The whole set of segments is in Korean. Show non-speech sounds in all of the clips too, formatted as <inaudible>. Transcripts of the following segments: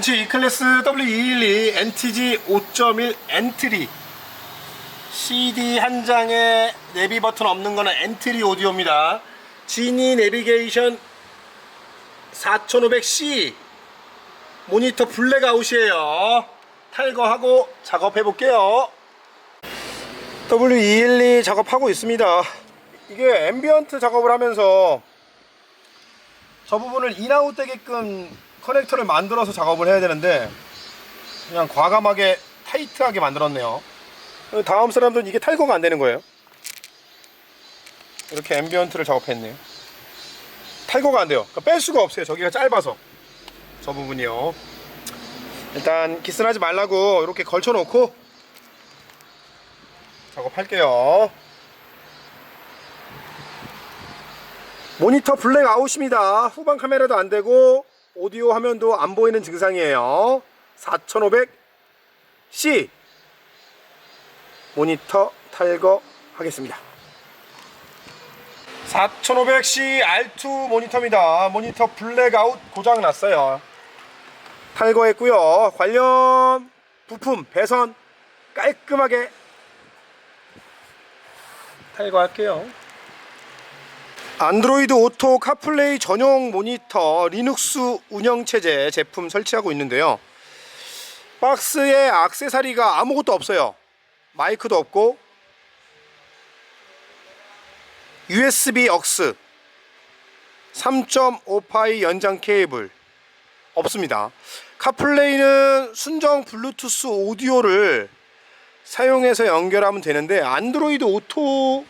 벤츠 E클래스 W212 NTG 5.1 엔트리 CD 한 장에 내비 버튼 없는 거는 엔트리 오디오입니다. 지니 내비게이션 4500C 모니터 블랙아웃이에요. 탈거하고 작업해 볼게요. W212 작업하고 있습니다. 이게 앰비언트 작업을 하면서 저 부분을 인아웃 되게끔 커넥터를 만들어서 작업을 해야 되는데 그냥 과감하게 타이트하게 만들었네요 다음 사람들은 이게 탈거가 안 되는 거예요. 이렇게 앰비언트를 작업했네요. 탈거가 안 돼요. 그러니까 뺄 수가 없어요. 저기가 짧아서. 저 부분이요. 일단 기스하지 말라고 이렇게 걸쳐 놓고 작업할게요. 모니터 블랙 아웃입니다. 후방 카메라도 안 되고 오디오 화면도 안 보이는 증상이에요. 4500C 모니터 탈거하겠습니다. 4500C R2 모니터입니다. 모니터 블랙 아웃 고장 났어요. 탈거했고요. 관련 부품 배선 깔끔하게 탈거할게요. 안드로이드 오토 카플레이 전용 모니터 리눅스 운영체제 제품 설치하고 있는데요. 박스에 악세사리가 아무것도 없어요. 마이크도 없고 USB 억스 3.5파이 연장 케이블 없습니다. 카플레이는 순정 블루투스 오디오를 사용해서 연결하면 되는데 안드로이드 오토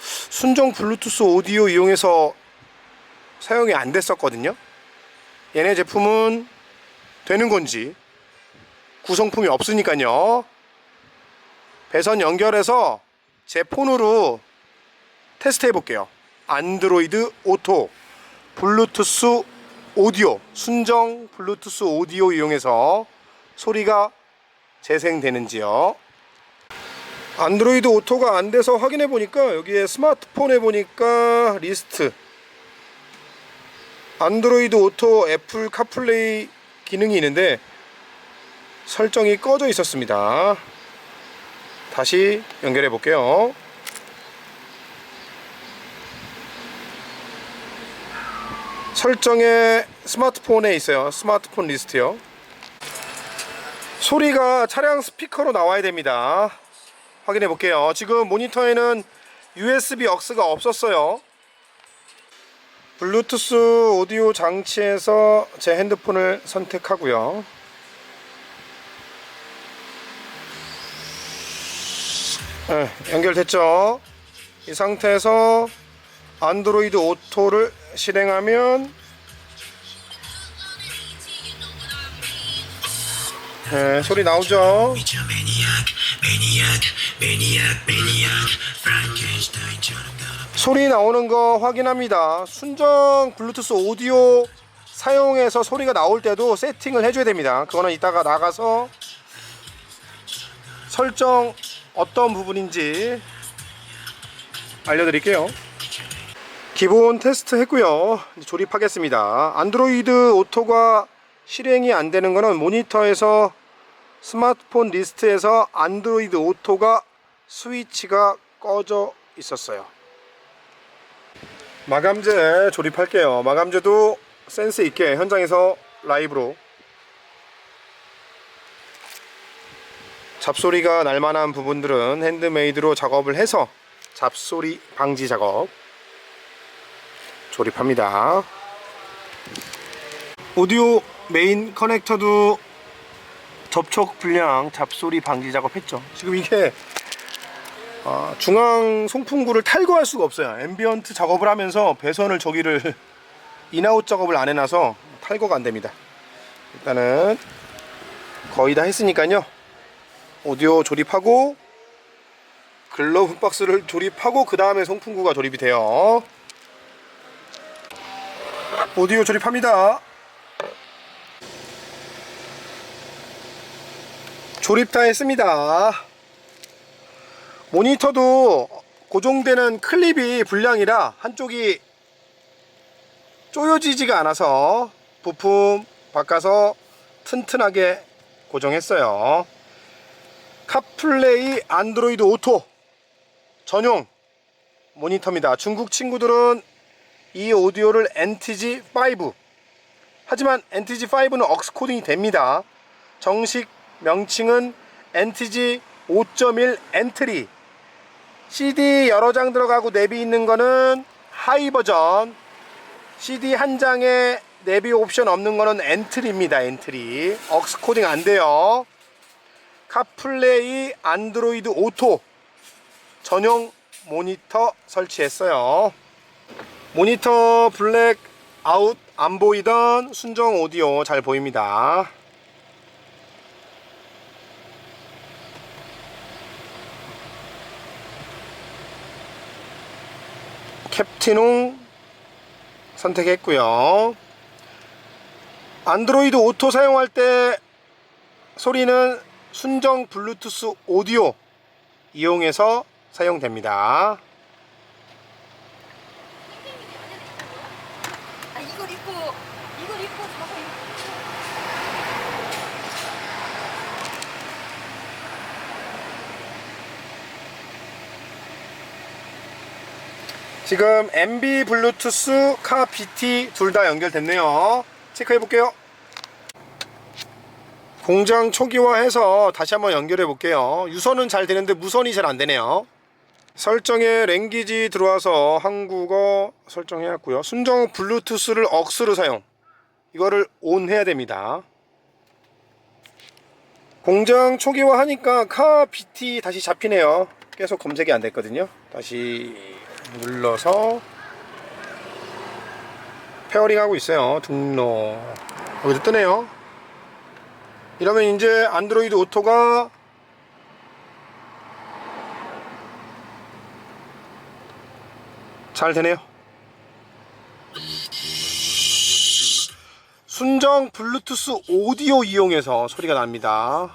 순정 블루투스 오디오 이용해서 사용이 안 됐었거든요. 얘네 제품은 되는 건지 구성품이 없으니까요. 배선 연결해서 제 폰으로 테스트 해볼게요. 안드로이드 오토 블루투스 오디오 순정 블루투스 오디오 이용해서 소리가 재생되는지요. 안드로이드 오토가 안 돼서 확인해 보니까 여기에 스마트폰에 보니까 리스트 안드로이드 오토 애플 카플레이 기능이 있는데 설정이 꺼져 있었습니다. 다시 연결해 볼게요. 설정에 스마트폰에 있어요. 스마트폰 리스트요. 소리가 차량 스피커로 나와야 됩니다. 확인해 볼게요. 지금 모니터에는 USB 억스가 없었어요. 블루투스 오디오 장치에서 제 핸드폰을 선택하고요. 네, 연결됐죠? 이 상태에서 안드로이드 오토를 실행하면 네, 소리 나오죠? 소리 나오는 거 확인합니다. 순정 블루투스 오디오 사용해서 소리가 나올 때도 세팅을 해줘야 됩니다. 그거는 이따가 나가서 설정 어떤 부분인지 알려드릴게요. 기본 테스트 했고요. 조립하겠습니다. 안드로이드 오토가 실행이 안 되는 거는 모니터에서 스마트폰 리스트에서 안드로이드 오토가 스위치가 꺼져 있었어요. 마감재 조립할게요. 마감재도 센스 있게 현장에서 라이브로 잡소리가 날 만한 부분들은 핸드메이드로 작업을 해서 잡소리 방지 작업 조립합니다. 오디오 메인 커넥터도 접촉 불량 잡소리 방지 작업했죠. 지금 이게 아, 중앙 송풍구를 탈거할 수가 없어요. 앰비언트 작업을 하면서 배선을 저기를 <laughs> 인아웃 작업을 안 해놔서 탈거가 안 됩니다. 일단은 거의 다 했으니까요. 오디오 조립하고 글러브 박스를 조립하고 그 다음에 송풍구가 조립이 돼요. 오디오 조립합니다. 조립 다 했습니다. 모니터도 고정되는 클립이 불량이라 한쪽이 쪼여지지가 않아서 부품 바꿔서 튼튼하게 고정했어요. 카플레이 안드로이드 오토. 전용 모니터입니다. 중국 친구들은 이 오디오를 NTG5 하지만 NTG5는 억스 코딩이 됩니다. 정식 명칭은 NTG 5.1 엔트리. CD 여러 장 들어가고 내비 있는 거는 하이 버전. CD 한 장에 내비 옵션 없는 거는 엔트리입니다. 엔트리. 억스 코딩 안 돼요 카플레이 안드로이드 오토 전용 모니터 설치했어요 모니터 블랙 아웃 안 보이던 순정 오디오 잘 보입니다 캡틴홍 선택했고요. 안드로이드 오토 사용할 때 소리는 순정 블루투스 오디오 이용해서 사용됩니다. 아 이걸 입고 이걸 입고 자고 지금 MB 블루투스 카 BT 둘 다 연결됐네요. 체크해 볼게요. 공장 초기화해서 다시 한번 연결해 볼게요. 유선은 잘 되는데 무선이 잘 안 되네요. 설정에 랭귀지 들어와서 한국어 설정해놨고요. 순정 블루투스를 억스로 사용. 이거를 온 해야 됩니다. 공장 초기화 하니까 카 BT 다시 잡히네요. 계속 검색이 안 됐거든요. 다시 눌러서 페어링 하고 있어요. 등록 여기도 뜨네요. 이러면 이제 안드로이드 오토가 잘 되네요. 순정 블루투스 오디오 이용해서 소리가 납니다.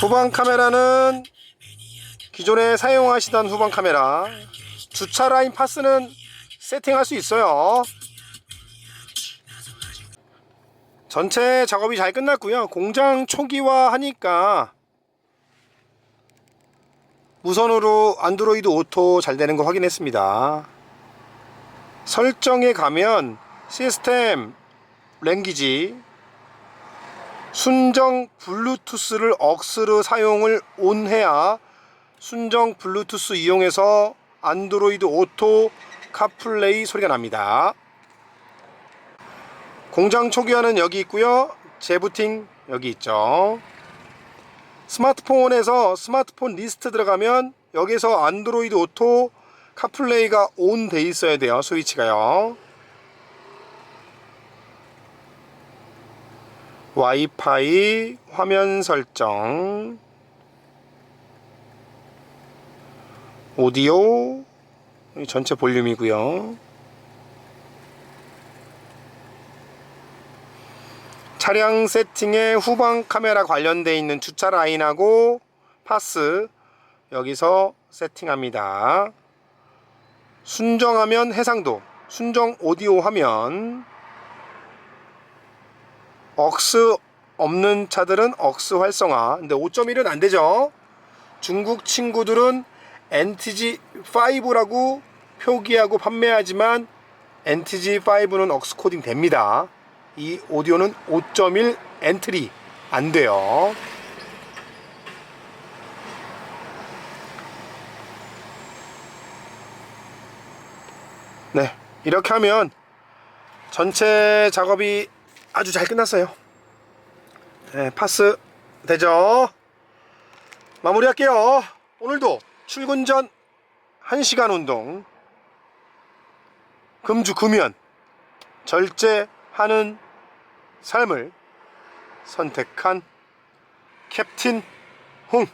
후방 카메라는 기존에 사용하시던 후방 카메라 주차 라인 파스는 세팅할 수 있어요. 전체 작업이 잘 끝났고요. 공장 초기화 하니까 무선으로 안드로이드 오토 잘 되는 거 확인했습니다. 설정에 가면 시스템 랭귀지 순정 블루투스를 억스로 사용을 온 해야 순정 블루투스 이용해서 안드로이드 오토 카플레이 소리가 납니다. 공장 초기화는 여기 있고요. 재부팅 여기 있죠. 스마트폰에서 스마트폰 리스트 들어가면 여기서 안드로이드 오토 카플레이가 온 돼 있어야 돼요. 스위치가요. 와이파이 화면 설정 오디오 전체 볼륨이고요 차량 세팅에 후방 카메라 관련되어 있는 주차 라인하고 파스 여기서 세팅합니다 순정하면 해상도 순정 오디오 화면 억스 없는 차들은 억스 활성화. 근데 5.1은 안 되죠. 중국 친구들은 NTG5라고 표기하고 판매하지만 NTG5는 억스 코딩 됩니다. 이 오디오는 5.1 엔트리 안 돼요. 네. 이렇게 하면 전체 작업이 아주 잘 끝났어요. 네, 파스 되죠? 마무리할게요. 오늘도 출근 전 1시간 운동. 금주 금연. 절제하는 삶을 선택한 캡틴 홍